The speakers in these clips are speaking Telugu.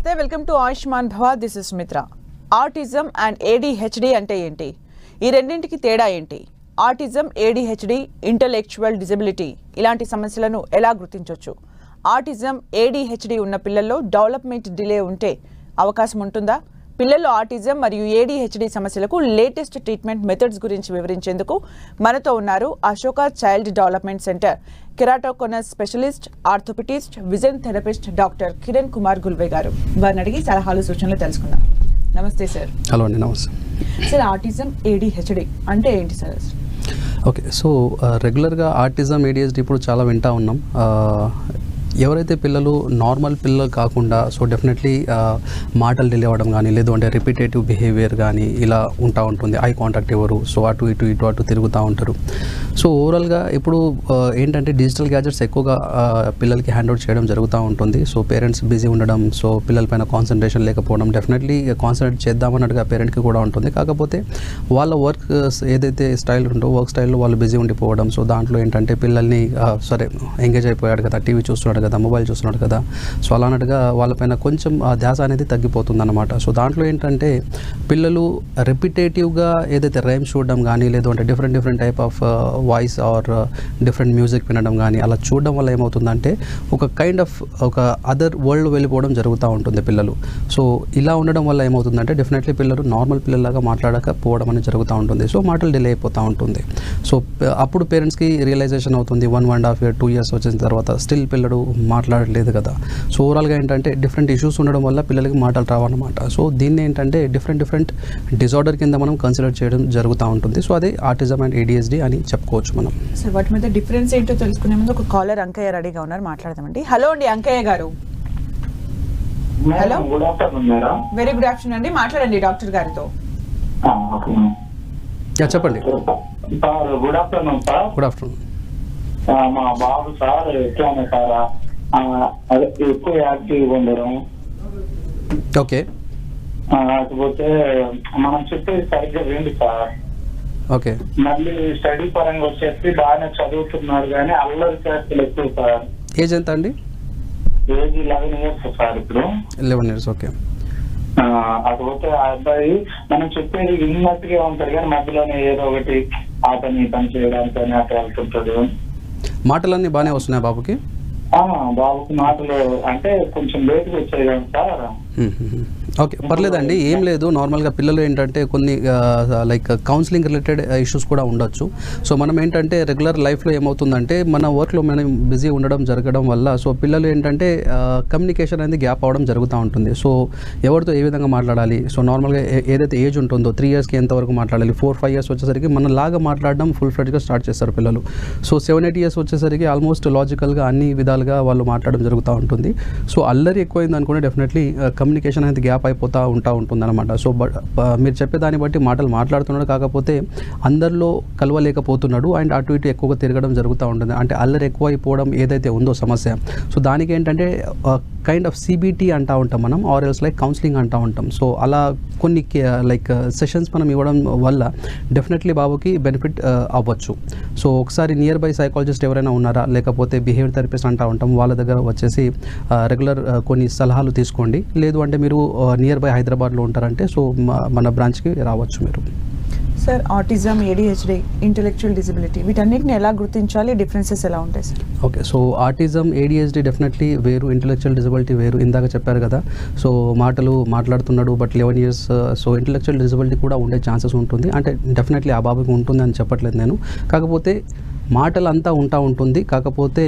నమస్తే welcome to Ayushman Bhava. This is Mitra autism and ADHD అంటే ఏంటి? ఈ రెండింటికి తేడా ఏంటి? ఆటిజం ఏడిహెచ్డి ఇంటలెక్చువల్ డిజబిలిటీ ఇలాంటి సమస్యలను ఎలా గుర్తించవచ్చు ఆటిజం ఏడిహెచ్డి ఉన్న పిల్లల్లో డెవలప్మెంట్ డిలే ఉంటే అవకాశం ఉంటుందా? పిల్లల్లో ఆటిజం మరియు ఏడిహెచ్డి సమస్యలకు లేటెస్ట్ ట్రీట్మెంట్ మెథడ్స్ గురించి వివరించేందుకు మనతో ఉన్నారు Ashoka child development centre. Keratoconus specialist orthoptist vision therapist doctor Kiran Kumar Gulve గారు. వారిని అడిగి సలహాలు సూచనలు తెలుసుకుందాం. నమస్తే సార్. హలో అండి నమస్తే. సార్ ఆటిజం ఏడిహెచ్డి అంటే ఏంటి సార్? ఓకే సో రెగ్యులర్గా ఆర్టిజం ఏడిఎస్డి ఇప్పుడు చాలా వింటా ఉన్నాం. ఎవరైతే పిల్లలు నార్మల్ పిల్లలు కాకుండా సో డెఫినెట్లీ మాటలు డిలే అవ్వడం కానీ లేదు అంటే రిపీటేటివ్ బిహేవియర్ కానీ ఇలా ఉంటా ఉంటుంది. ఐ కాంటాక్ట్ ఎవరు సో అటు ఇటు ఇటు అటు తిరుగుతూ ఉంటారు. సో ఓవరాల్గా ఇప్పుడు ఏంటంటే డిజిటల్ గ్యాజెట్స్ ఎక్కువగా పిల్లలకి హ్యాండ్ అవుట్ చేయడం జరుగుతూ ఉంటుంది. సో పేరెంట్స్ బిజీ ఉండడం సో పిల్లలపైన కాన్సన్ట్రేషన్ లేకపోవడం డెఫినెట్లీ కాన్సన్ట్రేట్ చేద్దామన్నట్టుగా పేరెంట్కి కూడా ఉంటుంది. కాకపోతే వాళ్ళ వర్క్ ఏదైతే స్టైల్ ఉందో వర్క్ స్టైల్లో వాళ్ళు బిజీ ఉండిపోవడం సో దాంట్లో ఏంటంటే పిల్లల్ని సరే ఎంగేజ్ అయిపోయాడు కదా టీవీ చూస్తున్నాడు కదా మొబైల్ చూస్తున్నాడు కదా. సో అలా అన్నట్టుగా వాళ్ళపైన కొంచెం ఆ ధ్యాస అనేది తగ్గిపోతుంది అనమాట సో దాంట్లో ఏంటంటే పిల్లలు రెపిటేటివ్గా ఏదైతే రైమ్స్ చూడడం కానీ లేదు అంటే different different type of voice or different music వినడం కానీ అలా చూడడం వల్ల ఏమవుతుందంటే ఒక కైండ్ ఆఫ్ ఒక అదర్ వరల్డ్ వెళ్ళిపోవడం జరుగుతూ ఉంటుంది పిల్లలు. సో ఇలా ఉండడం వల్ల ఏమవుతుందంటే డెఫినెట్లీ పిల్లలు నార్మల్ పిల్లలాగా మాట్లాడకపోవడం అనేది జరుగుతూ ఉంటుంది. సో మాటలు డిలే అయిపోతూ ఉంటుంది. సో అప్పుడు పేరెంట్స్కి రియలైజేషన్ అవుతుంది. One one half year two years వచ్చిన తర్వాత స్టిల్ పిల్లడు మాట్లాడలేదు కదా. సో ఓవరాల్గా ఏంటంటే డిఫరెంట్ ఇష్యూస్ ఉండడం వల్ల పిల్లలకి మాటలు రావన్నమాట. సో దీన్ని ఏంటంటే డిఫరెంట్ డిఫరెంట్ డిజార్డర్ కింద మనం కన్సిడర్ చేయడం జరుగుతూ ఉంటుంది. సో అదే ఆర్టిజం అండ్ ఏడిఎస్డి అని చెప్పుకోవచ్చు మనం. సార్ వాటి మీద డిఫరెన్స్ ఏంటో తెలుసుకునే ముందు ఒక కాలర్ అంకయ్య రెడీగా ఉన్నారు. మాట్లాడదామండి. హలో అండి అంకయ్య గారు. Hello. Madam good afternoon madam very good afternoon అండి. మాట్లాడండి డాక్టర్ గారితో. ఆ, ఓకే మేడం. యా, చెప్పండి. Sir good afternoon sir. Good afternoon ఆ, మా బాబు సార్ ఎట్లానే సార్? ఎక్కువ యాక్టివ్ ఉండడం. ఓకే. కాకపోతే మనం చెప్పేది సరిగ్గా విండి సార్. ఓకే. మళ్ళీ స్టడీ పరంగా వచ్చేసి బాగానే చదువుతున్నారు కానీ అల్లరి చేష్టలు ఎక్కువ సార్. ఏజ్ ఎంత అండి? ఏజ్ లెవెన్ ఇయర్స్ సార్ ఇప్పుడు. Eleven years okay. ఆ, కాకపోతే ఆ అబ్బాయి మనం చెప్పేది విన్నట్టుగా ఉంటాడు కానీ మధ్యలోనే ఏదో ఒకటి ఆ పని పని చేయడానికి అట్లా వెళ్తుంటాడు. మాటలన్నీ బాగానే వస్తున్నాయి బాబుకి. బాబుకి మాటలు అంటే కొంచెం లేటుగా వచ్చాయి కదా సార్. ఓకే పర్లేదండి ఏం లేదు. నార్మల్గా పిల్లలు ఏంటంటే కొన్ని లైక్ కౌన్సిలింగ్ రిలేటెడ్ ఇష్యూస్ కూడా ఉండొచ్చు. సో మనం ఏంటంటే రెగ్యులర్ లైఫ్లో ఏమవుతుందంటే మన వర్క్లో మనం బిజీ ఉండడం జరగడం వల్ల సో పిల్లలు ఏంటంటే కమ్యూనికేషన్ అనేది గ్యాప్ అవడం జరుగుతూ ఉంటుంది. సో ఎవరితో ఏ విధంగా మాట్లాడాలి? సో నార్మల్గా ఏదైతే ఏజ్ ఉంటుందో త్రీ ఇయర్స్కి ఎంతవరకు మాట్లాడాలి? ఫోర్ ఫైవ్ ఇయర్స్ వచ్చేసరికి మన లాగా మాట్లాడడం ఫుల్ ఫ్లెడ్గా స్టార్ట్ చేస్తారు పిల్లలు. సో సెవెన్ ఎయిట్ ఇయర్స్ వచ్చేసరికి ఆల్మోస్ట్ లాజికల్గా అన్ని విధాలుగా వాళ్ళు మాట్లాడడం జరుగుతూ ఉంటుంది. సో అల్లరి ఎక్కువైంది అనుకుంటే డెఫినెట్లీ కమ్యూనికేషన్ అనేది గ్యాప్ అయిపోతూ ఉంటా ఉంటుంది అనమాట సో బట్ uh, మీరు చెప్పే దాన్ని బట్టి మాటలు మాట్లాడుతున్నాడు కాకపోతే అందరిలో కలవలేకపోతున్నాడు అండ్ అటు ఇటు ఎక్కువగా తిరగడం జరుగుతూ ఉంటుంది. అంటే అల్లరి ఎక్కువ అయిపోవడం ఏదైతే ఉందో సమస్య. సో దానికి ఏంటంటే కైండ్ ఆఫ్ సిబిటీ అంటూ ఉంటాం మనం ఆర్ ఎల్స్ లైక్ కౌన్సిలింగ్ అంటూ ఉంటాం. సో అలా కొన్ని uh, లైక్ సెషన్స్ uh, మనం ఇవ్వడం వల్ల డెఫినెట్లీ బాబుకి బెనిఫిట్ అవ్వచ్చు. సో ఒకసారి నియర్ బై సైకాలజిస్ట్ ఎవరైనా ఉన్నారా? లేకపోతే బిహేవియర్ థెరపిస్ట్ అంటూ ఉంటాం. వాళ్ళ దగ్గర వచ్చేసి రెగ్యులర్ కొన్ని సలహాలు తీసుకోండి. లేదు అంటే మీరు నియర్ బై హైదరాబాద్లో ఉంటారంటే సో మన బ్రాంచ్కి రావచ్చు మీరు. Sir autism ADHD intellectual disability వీటన్నిటిని ఎలా గుర్తించాలి? డిఫరెన్సెస్ ఎలా ఉంటాయి sir? Okay so autism ADHD definitely వేరు ఇంటలెక్చువల్ డిజబిలిటీ వేరు ఇందాక చెప్పారు కదా. సో మాటలు మాట్లాడుతున్నాడు but eleven years so intellectual disability కూడా ఉండే ఛాన్సెస్ ఉంటుంది. అంటే డెఫినెట్లీ ఆ బాబుకి ఉంటుంది అని చెప్పట్లేదు నేను. కాకపోతే మాటలంతా ఉంటా ఉంటుంది. కాకపోతే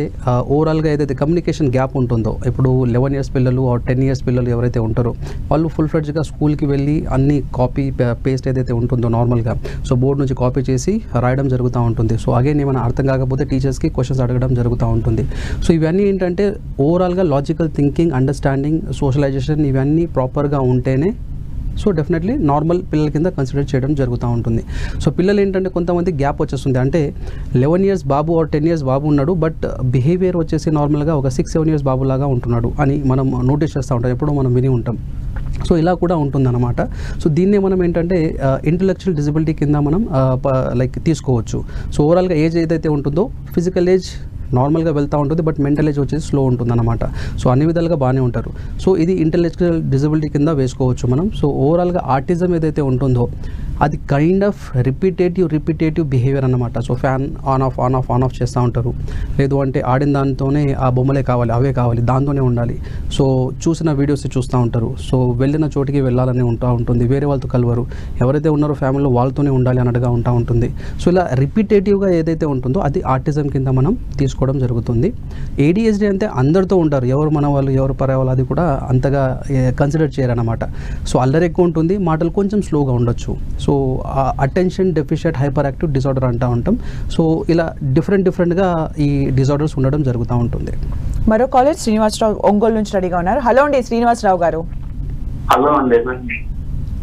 ఓవరాల్గా ఏదైతే కమ్యూనికేషన్ గ్యాప్ ఉంటుందో ఇప్పుడు లెవెన్ ఇయర్స్ పిల్లలు ఆర్ టెన్ ఇయర్స్ పిల్లలు ఎవరైతే ఉంటారో వాళ్ళు ఫుల్ ఫ్లెడ్జ్గా స్కూల్కి వెళ్ళి అన్ని కాపీ పేస్ట్ ఏదైతే ఉంటుందో నార్మల్గా సో బోర్డు నుంచి కాపీ చేసి రాయడం జరుగుతూ ఉంటుంది. సో అగైన్ ఏమైనా అర్థం కాకపోతే టీచర్స్కి క్వశ్చన్స్ అడగడం జరుగుతూ ఉంటుంది. సో ఇవన్నీ ఏంటంటే ఓవరాల్గా లాజికల్ థింకింగ్ అండర్స్టాండింగ్ సోషలైజేషన్ ఇవన్నీ ప్రాపర్గా ఉంటేనే సో డెఫినెట్లీ నార్మల్ పిల్లల కింద కన్సిడర్ చేయడం జరుగుతూ ఉంటుంది. సో పిల్లలు ఏంటంటే కొంతమంది గ్యాప్ వచ్చేస్తుంది. అంటే లెవెన్ ఇయర్స్ బాబు ఆర్ టెన్ ఇయర్స్ బాబు ఉన్నాడు బట్ బిహేవియర్ వచ్చేసి నార్మల్గా ఒక సిక్స్ సెవెన్ ఇయర్స్ బాబులాగా ఉంటున్నాడు అని మనం నోటీస్ చేస్తూ ఉంటాం ఎప్పుడో మనం విని ఉంటాం. సో ఇలా కూడా ఉంటుందన్నమాట. సో దీన్నే మనం ఏంటంటే ఇంటలెక్చువల్ డిజబిలిటీ కింద మనం లైక్ తీసుకోవచ్చు. సో ఓవరాల్గా ఏజ్ ఏదైతే ఉంటుందో ఫిజికల్ ఏజ్ నార్మల్గా వెళ్తూ ఉంటుంది బట్ మెంటల్ ఏజ్ వచ్చేసి స్లో ఉంటుంది అనమాట సో అన్ని విధాలుగా బాగానే ఉంటారు. సో ఇది ఇంటలెక్చువల్ డిజబిలిటీ కింద వేసుకోవచ్చు మనం. సో ఓవరాల్గా ఆర్టిజం ఏదైతే ఉంటుందో అది kind of repetitive repetitive behaviour అనమాట so fan on off on off on off చేస్తూ ఉంటారు. లేదు అంటే ఆడిన దానితోనే ఆ బొమ్మలే కావాలి అవే కావాలి దాంతోనే ఉండాలి. సో చూసిన వీడియోస్ చూస్తూ ఉంటారు. సో వెళ్ళిన చోటికి వెళ్ళాలని ఉంటా ఉంటుంది. వేరే వాళ్ళతో కలవరు. ఎవరైతే ఉన్నారో ఫ్యామిలీలో వాళ్ళతోనే ఉండాలి అన్నట్టుగా ఉంటా ఉంటుంది. సో ఇలా రిపీటేటివ్గా ఏదైతే ఉంటుందో అది ఆర్టిజం కింద మనం తీసుకోవడం జరుగుతుంది. ఏడిఎస్డి అంటే అందరితో ఉంటారు. ఎవరు మన వాళ్ళు ఎవరు పరే వాళ్ళు అది కూడా అంతగా కన్సిడర్ చేయరన్నమాట. సో అల్లరి ఎక్కువ ఉంటుంది. మాటలు కొంచెం స్లోగా ఉండొచ్చు. So attention deficit hyperactive disorder అంటూ ఉంటాం. సో ఇలా డిఫరెంట్ డిఫరెంట్గా ఈ డిసార్డర్స్ ఉండడం జరుగుతూ ఉంటుంది. మరో కాలేజ్ శ్రీనివాసరావు ఒంగోలు నుంచి రెడీగా ఉన్నారు. హలో అండి శ్రీనివాసరావు గారు. హలో అండి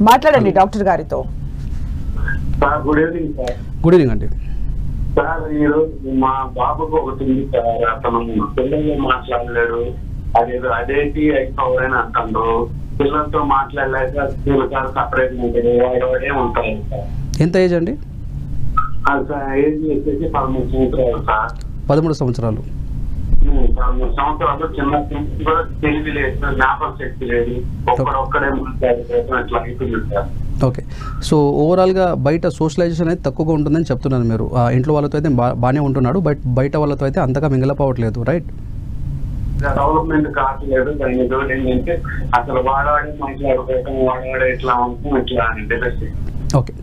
మాట్లాడండి డాక్టర్ గారితో. Good evening sir. Good evening అండి. సార్ ఈరోజు మా బాబుకు ఒకటి ఉంది సార్. అతను పిల్లలు మాట్లాడలేడు. అదేదో అదేంటి అయిపోవాలని అంటాడు. పిల్లలతో మాట్లాడలేక పిల్లలు సపరేట్ ఉంటాడు వాడు సార్. ఎంత ఏజ్ అండి? ఏజ్ వచ్చేసి పదమూడు సంవత్సరాలు సార్. పదమూడు సంవత్సరాలు. ఉమ్, పదమూడు సంవత్సరాలు చిన్న పిల్లలు కూడా తెలివి లేదు జ్ఞాపక శక్తి లేదు. ఒక్కడొక్కడే మాట్లాడుకోవడం అట్లా అయిపోయింది సార్. ఓకే. సో ఓవరాల్గా బయట సోషలైజేషన్ అయితే తక్కువగా ఉంటుందని చెప్తున్నాను మీరు. ఆ, ఇంట్లో వాళ్ళతో అయితే బాగానే ఉంటున్నాడు బట్ బయట వాళ్ళతో అయితే అంతగా మింగలపోవట్లేదు రైట్ డెవలప్మెంట్ కావట్లేదు దాని ఏంటంటే అసలు వాడవాడే మాట్లాడుకోవటం వాడవాడే ఇట్లా ఉంటుంది ఇట్లా అని డిబెస్ట్ ఓకే.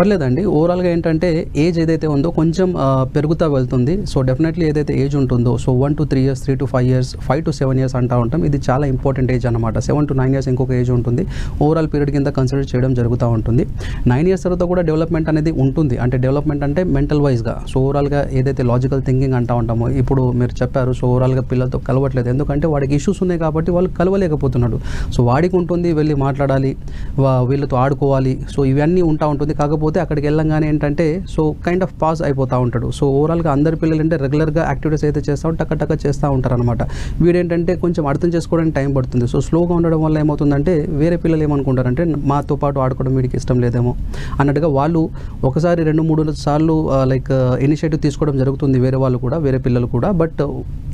పర్లేదండి. ఓవరాల్గా ఏంటంటే ఏజ్ ఏదైతే ఉందో కొంచెం పెరుగుతూ వెళ్తుంది. సో డెఫినెట్లీ ఏదైతే ఏజ్ ఉంటుందో so one to three years three to five years five to seven years అంటూ ఉంటాం. ఇది చాలా ఇంపార్టెంట్ ఏజ్ అనమాట సెవెన్ టు నైన్ ఇయర్స్ ఇంకొక ఏజ్ ఉంటుంది. ఓవరాల్ పీరియడ్ కింద కన్సిడర్ చేయడం జరుగుతూ ఉంటుంది. నైన్ ఇయర్స్ తర్వాత కూడా డెవలప్మెంట్ అనేది ఉంటుంది. అంటే డెవలప్మెంట్ అంటే మెంటల్ వైజ్గా సో ఓవరాల్గా ఏదైతే లాజికల్ థింకింగ్ అంటూ ఉంటామో ఇప్పుడు మీరు చెప్పారు సో ఓవరాల్గా పిల్లలతో కలవట్లేదు. ఎందుకంటే వాడికి ఇష్యూస్ ఉన్నాయి కాబట్టి వాళ్ళు కలవలేకపోతున్నాడు సో వాడికి ఉంటుంది వెళ్ళి మాట్లాడాలి వా- వీళ్ళతో ఆడుకోవాలి. సో ఇవన్నీ ఉంటా ఉంటుంది. కాకపోతే అక్కడికి వెళ్ళంగానే ఏంటంటే సో కైండ్ ఆఫ్ పాస్ అయిపోతూ ఉంటాడు. సో ఓవరాల్గా అందరి పిల్లలు అంటే రెగ్యులర్గా యాక్టివిటీస్ అయితే చేస్తూ టక్క టక్క చేస్తూ ఉంటారు అనమాట వీడేంటంటే కొంచెం అర్థం చేసుకోవడానికి టైం పడుతుంది. సో స్లోగా ఉండడం వల్ల ఏమవుతుందంటే వేరే పిల్లలు ఏమనుకుంటారంటే మాతో పాటు ఆడుకోవడం వీడికి ఇష్టం లేదేమో. అన్నట్టుగా వాళ్ళు ఒకసారి రెండు మూడు సార్లు లైక్ ఇనిషియేటివ్ తీసుకోవడం జరుగుతుంది వేరే వాళ్ళు కూడా వేరే పిల్లలు కూడా. బట్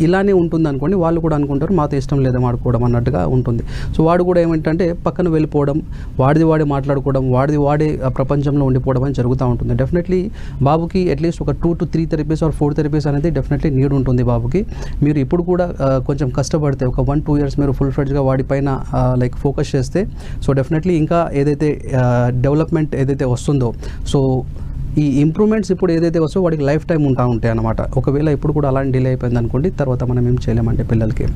ఇలానే ఉంటుంది అనుకోండి వాళ్ళు కూడా అనుకుంటారు మాతో ఇష్టం లేదేమో ఆడుకోవడం అన్నట్టుగా ఉంటుంది. సో వాడు కూడా ఏమిటంటే పక్కన వెళ్ళిపోవడం వాడిది వాడే మాట్లాడుకోవడం వాడిది వాడే ప్రపంచంలో ఉండిపోవడం అని జరుగుతూ ఉంటుంది. డెఫినెట్లీ బాబుకి అట్లీస్ట్ ఒక two to three therapies or four therapies అనేది డెఫినెట్లీ నీడ్ ఉంటుంది బాబుకి. మీరు ఇప్పుడు కూడా కొంచెం కష్టపడితే ఒక వన్ టూ ఇయర్స్ మీరు ఫుల్ ఫ్రెడ్జ్గా వాడిపైన లైక్ ఫోకస్ చేస్తే సో డెఫినెట్లీ ఇంకా ఏదైతే డెవలప్మెంట్ ఏదైతే వస్తుందో సో ఈ ఇంప్రూవ్మెంట్స్ ఇప్పుడు ఏదైతే వస్తో వాడికి లైఫ్ టైం ఉంటా ఉంటాయి అనమాట ఒకవేళ ఇప్పుడు కూడా అలాంటి డిలే అయిపోయింది అనుకోండి తర్వాత మనం ఏం చేయలేమంటే పిల్లలకి.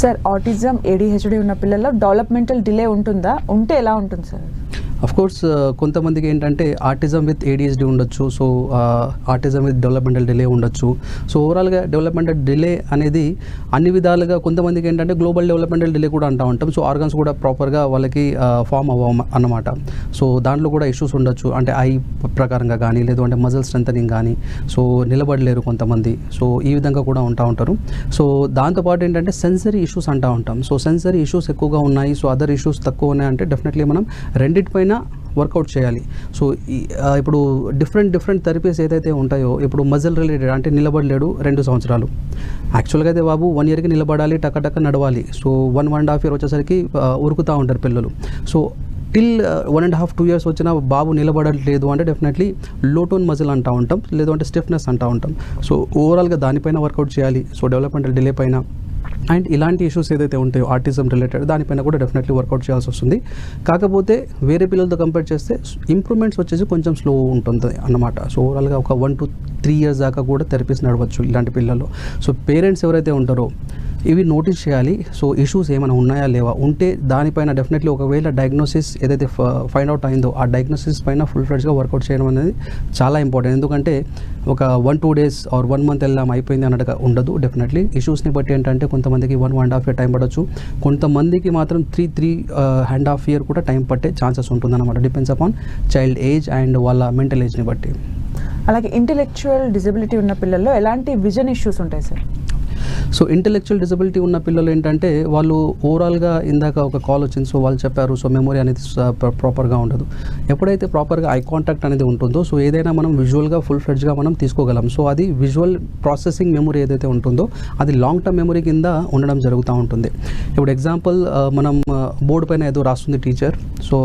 సార్ ఆటిజం ఏడిహెచ్డి ఉన్న పిల్లల్లో డెవలప్మెంటల్ డిలే ఉంటుందా? ఉంటే ఎలా ఉంటుంది సార్ కోర్స్ uh, కొంతమందికి ఏంటంటే ఆర్టిజం విత్ ఏడిఎస్డి ఉండొచ్చు so autism with developmental delay ఉండొచ్చు. సో ఓవరాల్గా డెవలప్మెంటల్ డిలే అనేది అన్ని విధాలుగా కొంతమందికి ఏంటంటే గ్లోబల్ డెవలప్మెంటల్ డిలే కూడా అంటూ ఉంటాం. సో ఆర్గన్స్ కూడా ప్రాపర్గా వాళ్ళకి uh, ఫామ్ అవ్వ అన్నమాట. సో దాంట్లో కూడా ఇష్యూస్ ఉండొచ్చు. అంటే ఐ ప్రకారంగా కానీ లేదు అంటే మజిల్ స్ట్రెంథనింగ్ కానీ సో నిలబడలేరు కొంతమంది. సో ఈ విధంగా కూడా ఉంటా ఉంటారు. సో దాంతోపాటు ఏంటంటే సెన్సరీ ఇష్యూస్ అంటూ ఉంటాం. సో సెన్సరీ ఇష్యూస్ ఎక్కువగా ఉన్నాయి. సో అదర్ ఇష్యూస్ తక్కువ ఉన్నాయి అంటే డెఫినెట్లీ మనం రెండింటిపైన వర్కౌట్ చేయాలి. సో ఇప్పుడు డిఫరెంట్ డిఫరెంట్ థెరపీస్ ఏదైతే ఉంటాయో ఇప్పుడు మజిల్ రిలేటెడ్ అంటే నిలబడలేడు రెండు సంవత్సరాలు. యాక్చువల్గా అయితే బాబు వన్ ఇయర్కి నిలబడాలి టక్క టక్క నడవాలి. So one one and half year వచ్చేసరికి ఉరుకుతూ ఉంటారు పిల్లలు. So till one and half two years వచ్చిన బాబు నిలబడట్లేదు అంటే డెఫినెట్లీ లోటోన్ మజిల్ అంటూ ఉంటాం లేదంటే స్టిఫ్నెస్ అంటూ ఉంటాం. సో ఓవరాల్గా దానిపైన వర్కౌట్ చేయాలి. సో డెవలప్మెంటల్ డిలే పైన అండ్ ఇలాంటి ఇష్యూస్ ఏదైతే ఉంటాయో ఆర్టిజం రిలేటెడ్ దానిపైన కూడా డెఫినెట్లీ వర్కౌట్ చేయాల్సి వస్తుంది. కాకపోతే వేరే పిల్లలతో కంపేర్ చేస్తే ఇంప్రూవ్మెంట్స్ వచ్చేసి కొంచెం స్లో ఉంటుంది అన్నమాట. సో ఓవరాల్గా ఒక వన్ టు త్రీ ఇయర్స్ దాకా కూడా థెరపీస్ నడవచ్చు ఇలాంటి పిల్లలు. సో పేరెంట్స్ ఎవరైతే ఉంటారో ఇవి నోటీస్ చేయాలి. సో ఇష్యూస్ ఏమైనా ఉన్నాయా లేవా? ఉంటే దానిపైన డెఫినెట్లీ ఒకవేళ డయాగ్నోసిస్ ఏదైతే ఫైండ్ అవుట్ అయిందో ఆ డయాగ్నోసిస్ పైన ఫుల్ ఫ్లెడ్జ్గా వర్కౌట్ చేయడం అనేది చాలా ఇంపార్టెంట్ ఎందుకంటే ఒక one two days or one month వెళ్ళాం అయిపోయింది అన్నట్టుగా ఉండదు డెఫినెట్లీ ఇష్యూస్ని బట్టి ఏంటంటే కొంతమందికి one one half year time పడవచ్చు కొంతమందికి మాత్రం three three and half year కూడా టైం పట్టే ఛాన్సెస్ ఉంటుందన్నమాట. Depends upon child age and వాళ్ళ మెంటల్ ఏజ్ని బట్టి. అలాగే ఇంటెలెక్చువల్ డిజబిలిటీ ఉన్న పిల్లల్లో ఎలాంటి విజన్ ఇష్యూస్ ఉంటాయి సార్ సో ఇంటెలెక్చువల్ డిజబిలిటీ ఉన్న పిల్లలు ఏంటంటే వాళ్ళు ఓవరాల్గా ఇందాక ఒక కాల్ వచ్చింది. సో వాళ్ళు చెప్పారు సో మెమొరీ అనేది uh, ప్రాపర్గా ఉండదు. ఎప్పుడైతే ప్రాపర్గా ఐ కాంటాక్ట్ అనేది ఉంటుందో సో ఏదైనా మనం విజువల్గా ఫుల్ ఫ్లెడ్జ్గా మనం తీసుకోగలం. సో అది విజువల్ ప్రాసెసింగ్ మెమొరీ ఏదైతే ఉంటుందో అది లాంగ్ టర్మ్ మెమొరీ కింద ఉండడం జరుగుతూ ఉంటుంది. ఇప్పుడు ఎగ్జాంపుల్ uh, మనం uh, బోర్డు పైన ఏదో రాస్తుంది టీచర్ సో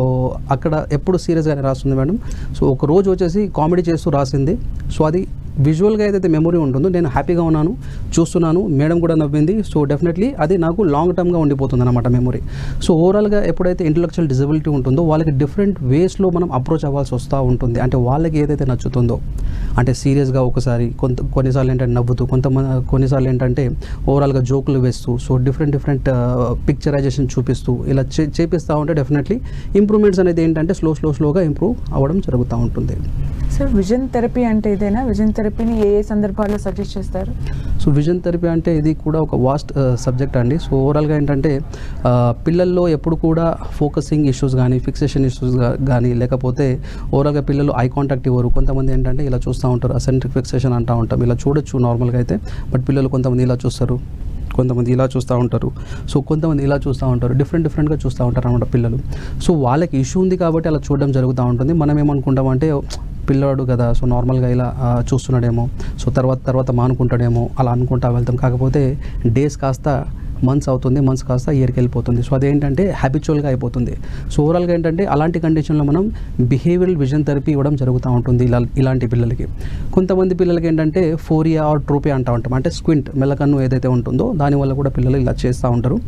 అక్కడ ఎప్పుడు సీరియస్గానే రాస్తుంది మేడం. సో ఒక రోజు వచ్చేసి కామెడీ చేస్తూ రాసింది. సో అది విజువల్గా ఏదైతే మెమొరీ ఉంటుందో నేను హ్యాపీగా ఉన్నాను చూస్తున్నాను మేడం కూడా నవ్వింది. సో డెఫినెట్లీ అది నాకు లాంగ్ టర్మ్గా ఉండిపోతుంది అనమాట మెమొరీ సో ఓవరాల్గా ఎప్పుడైతే ఇంటలెక్చువల్ డిజబిలిటీ ఉంటుందో వాళ్ళకి డిఫరెంట్ వేస్లో మనం అప్రోచ్ అవ్వాల్సి వస్తూ ఉంటుంది. అంటే వాళ్ళకి ఏదైతే నచ్చుతుందో అంటే సీరియస్గా ఒకసారి కొంత కొన్నిసార్లు ఏంటంటే నవ్వుతూ కొంతమంది కొన్నిసార్లు ఏంటంటే ఓవరాల్గా జోకులు వేస్తూ సో డిఫరెంట్ డిఫరెంట్ పిక్చరైజేషన్ చూపిస్తూ ఇలా చే చేపిస్తూ ఉంటే డెఫినెట్లీ ఇంప్రూవ్మెంట్స్ అనేది ఏంటంటే స్లో స్లో స్లోగా ఇంప్రూవ్ అవ్వడం జరుగుతూ ఉంటుంది. సార్ విజన్ థెరపీ అంటే ఇదేనా? విజన్ థెరపీని ఏ ఏ సందర్భాల్లో సజెస్ట్ చేస్తారు? సో విజన్ థెరపీ అంటే ఇది కూడా ఒక వాస్ట్ సబ్జెక్ట్ అండి. సో ఓవరాల్గా ఏంటంటే పిల్లల్లో ఎప్పుడు కూడా ఫోకసింగ్ ఇష్యూస్ కానీ ఫిక్సేషన్ ఇష్యూస్ కానీ లేకపోతే ఓవరాల్గా పిల్లలు ఐ కాంటాక్ట్ ఇవ్వరు. కొంతమంది ఏంటంటే ఇలా చూస్తూ ఉంటారు అసెంట్రిక్ ఫిక్సేషన్ అంటూ ఉంటాం. ఇలా చూడొచ్చు నార్మల్గా అయితే బట్ పిల్లలు కొంతమంది ఇలా చూస్తారు కొంతమంది ఇలా చూస్తూ ఉంటారు. సో కొంతమంది ఇలా చూస్తూ ఉంటారు డిఫరెంట్ డిఫరెంట్గా చూస్తూ ఉంటారు అనమాట పిల్లలు. సో వాళ్ళకి ఇష్యూ ఉంది కాబట్టి అలా చూడడం జరుగుతూ ఉంటుంది. మనం ఏమనుకుంటామంటే పిల్లాడు కదా సో నార్మల్గా ఇలా చూస్తున్నాడేమో. సో తర్వాత తర్వాత మానుకుంటాడేమో అలా అనుకుంటా వెళ్తాం. కాకపోతే డేస్ కాస్త మంత్స్ అవుతుంది మంత్స్ కాస్త ఇయర్కి వెళ్ళిపోతుంది. సో అదేంటంటే హ్యాబిచువల్గా అయిపోతుంది. సో ఓవరాల్గా ఏంటంటే అలాంటి కండిషన్లో మనం బిహేవియరల్ విజన్ థెరపీ ఇవ్వడం జరుగుతూ ఉంటుంది ఇలా ఇలాంటి పిల్లలకి. కొంతమంది పిల్లలకి ఏంటంటే ఫోరియా ఆర్ ట్రోపియా అంటూ ఉంటాం. అంటే స్క్వింట్ మెల్లకన్ను ఏదైతే ఉంటుందో దానివల్ల కూడా పిల్లలు ఇలా చేస్తూ ఉంటారు.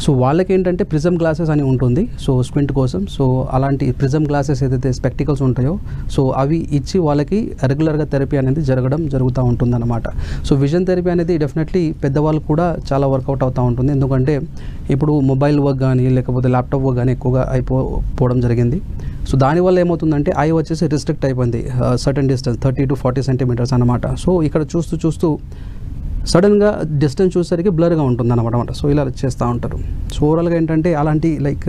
సో వాళ్ళకి ఏంటంటే ప్రిజమ్ గ్లాసెస్ అని ఉంటుంది. సో స్క్వింట్ కోసం. సో అలాంటి ప్రిజమ్ గ్లాసెస్ ఏదైతే స్పెక్టికల్స్ ఉంటాయో సో అవి ఇచ్చి వాళ్ళకి రెగ్యులర్గా థెరపీ అనేది జరగడం జరుగుతూ ఉంటుందన్నమాట. సో విజన్ థెరపీ అనేది డెఫినెట్లీ పెద్దవాళ్ళు కూడా చాలా వర్కౌట్ అవుతూ ఉంటుంది ఎందుకంటే ఇప్పుడు మొబైల్ వర్క్ కానీ లేకపోతే ల్యాప్టాప్ వర్క్ కానీ ఎక్కువగా అయిపోవడం జరిగింది. సో దానివల్ల ఏమవుతుందంటే ఐ వచ్చేసి రిస్ట్రిక్ట్ అయిపోయింది. Certain distance thirty to forty centimetres అనమాట సో ఇక్కడ చూస్తూ చూస్తూ సడన్గా డిస్టెన్స్ చూసేసరికి బ్లర్గా ఉంటుంది అనమాట సో ఇలా చేస్తూ ఉంటారు. సో ఓవరాల్గా ఏంటంటే అలాంటి లైక్